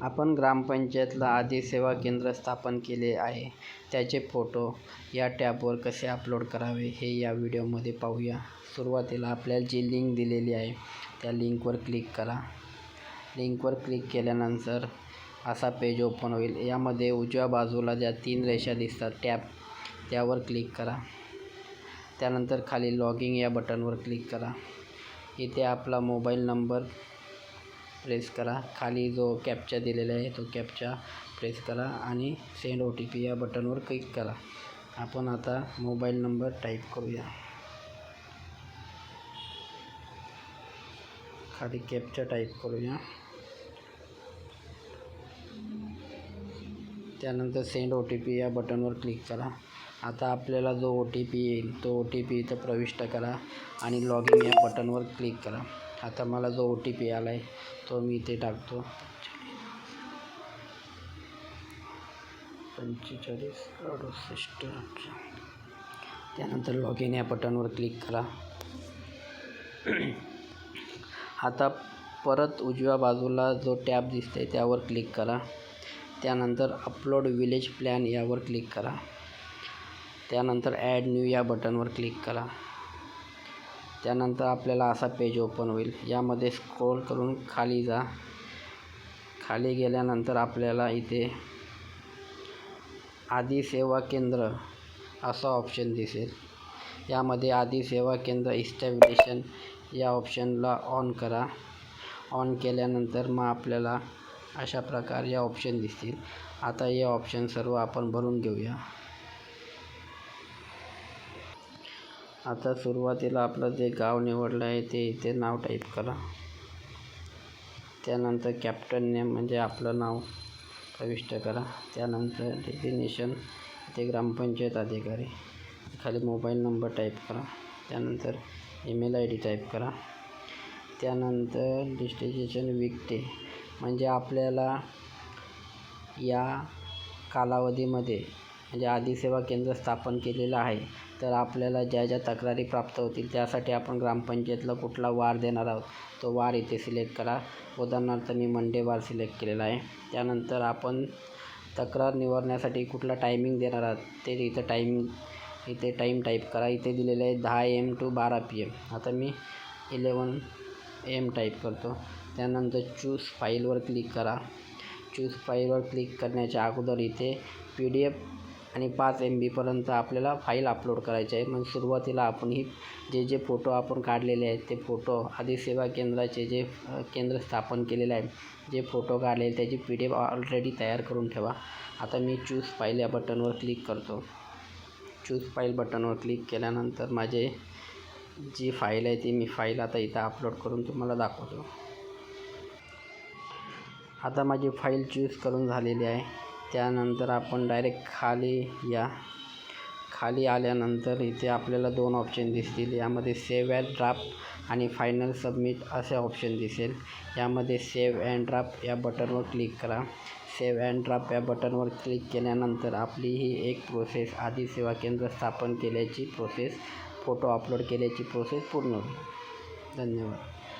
आपण ग्रामपंचायतला आधी सेवा केंद्र स्थापन केले आहे. त्याचे फोटो या टॅबवर कसे अपलोड करावे हे या व्हिडिओमध्ये पाहूया. सुरुवातीला आपल्याला जी लिंक दिलेली आहे त्या लिंकवर क्लिक करा. लिंकवर क्लिक केल्यानंतर असा पेज ओपन होईल. यामध्ये उजव्या बाजूला ज्या तीन रेषा दिसतात टॅब त्यावर क्लिक करा. त्यानंतर खाली लॉगिंग या बटनवर क्लिक करा. इथे आपला मोबाईल नंबर प्रेस करा. खाली जो कॅप्चा दिलेला आहे तो कॅप्चा प्रेस करा आणि सेंड ओ टी पी या बटनवर क्लिक करा. आपण आता मोबाईल नंबर टाईप करूया. खाली कॅप्चा टाईप करूया. त्यानंतर सेंड ओ टी पी या बटनवर क्लिक करा. आता आपल्याला जो ओ टी पी येईल तो ओ टी पी इथं प्रविष्ट करा आणि लॉग इन या बटनवर क्लिक करा. आता मला जो ओ टी पी आला आहे तो मी इथे टाकतो. पंचेचाळीस अडुसष्ट. अठरा त्यानंतर लॉगिन या बटनवर क्लिक करा. आता परत उजव्या बाजूला जो टॅब दिसते त्यावर क्लिक करा. त्यानंतर अपलोड विलेज प्लॅन यावर क्लिक करा. त्यानंतर ॲड न्यू या बटनवर क्लिक करा. त्यानंतर आपल्याला असा पेज ओपन होईल. यामध्ये स्क्रोल करून खाली जा. खाली गेल्यानंतर आपल्याला इथे आदी सेवा केंद्र असा ऑप्शन दिसेल. यामध्ये आदी सेवा केंद्र इस्टॅब्लिशन या ऑप्शनला ऑन करा. ऑन केल्यानंतर मग आपल्याला अशा प्रकारे या ऑप्शन दिसतील. आता हे ऑप्शन सर्व आपण भरून घेऊया. आता सुरुवातीला आपलं जे गाव निवडलं आहे ते इथे नाव टाईप करा. त्यानंतर कॅप्टन नेम म्हणजे आपलं नाव प्रविष्ट करा. त्यानंतर डेफिनेशन ते ग्रामपंचायत अधिकारी. खाली मोबाईल नंबर टाईप करा. त्यानंतर ईमेल आय डी टाईप करा. त्यानंतर डिस्ट्रिब्युशन विकते म्हणजे आपल्याला या कालावधीमध्ये म्हणजे आधी सेवा केंद्र स्थापन केलेलं आहे. तर आपल्याला ज्या ज्या तक्रारी प्राप्त होतील त्यासाठी आपण ग्रामपंचायतला कुठला वार देणार आहोत तो वार इथे सिलेक्ट करा. उदाहरणार्थ मी मंडे वार सिलेक्ट केलेला आहे. त्यानंतर आपण तक्रार निवारण्यासाठी कुठला टायमिंग देणार आहात ते इथं टायमिंग इथे टाईम टाईप करा. इथे दिलेलं आहे दहा एम टू बारा पी एम आता मी इलेवन एम टाईप करतो. त्यानंतर चूज फाईलवर क्लिक करा. चूज फाईलवर क्लिक करण्याच्या अगोदर इथे पी डी एफ आणि पाच एम बीपर्यंत आपल्याला फाईल अपलोड करायची आहे. मग सुरुवातीला आपण ही जे जे फोटो आपण काढलेले आहेत ते फोटो आधी सेवा केंद्राचे जे केंद्र स्थापन केलेलं आहे जे फोटो काढलेले त्याची पी डी एफ ऑलरेडी तयार करून ठेवा. आता मी चूज फाईल या बटनवर क्लिक करतो. चूज फाईल बटनवर क्लिक केल्यानंतर माझे जी फाईल आहे ती मी फाईल आता इथं अपलोड करून तुम्हाला दाखवतो. आता माझी फाईल चूज करून झालेली आहे. त्यानंतर आपण डायरेक्ट खाली या. खाली आल्यानंतर इथे आपल्याला दोन ऑप्शन दिसतील. यामध्ये सेव्ह अँड ड्राफ्ट आणि फायनल सबमिट असे ऑप्शन दिसेल. यामध्ये सेव्ह अँड ड्राफ्ट या बटनवर क्लिक करा. सेव्ह अँड ड्राफ्ट या बटनवर क्लिक केल्यानंतर आपली ही एक प्रोसेस आधी सेवा केंद्र स्थापन केल्याची प्रोसेस फोटो अपलोड केल्याची प्रोसेस पूर्ण होईल. धन्यवाद.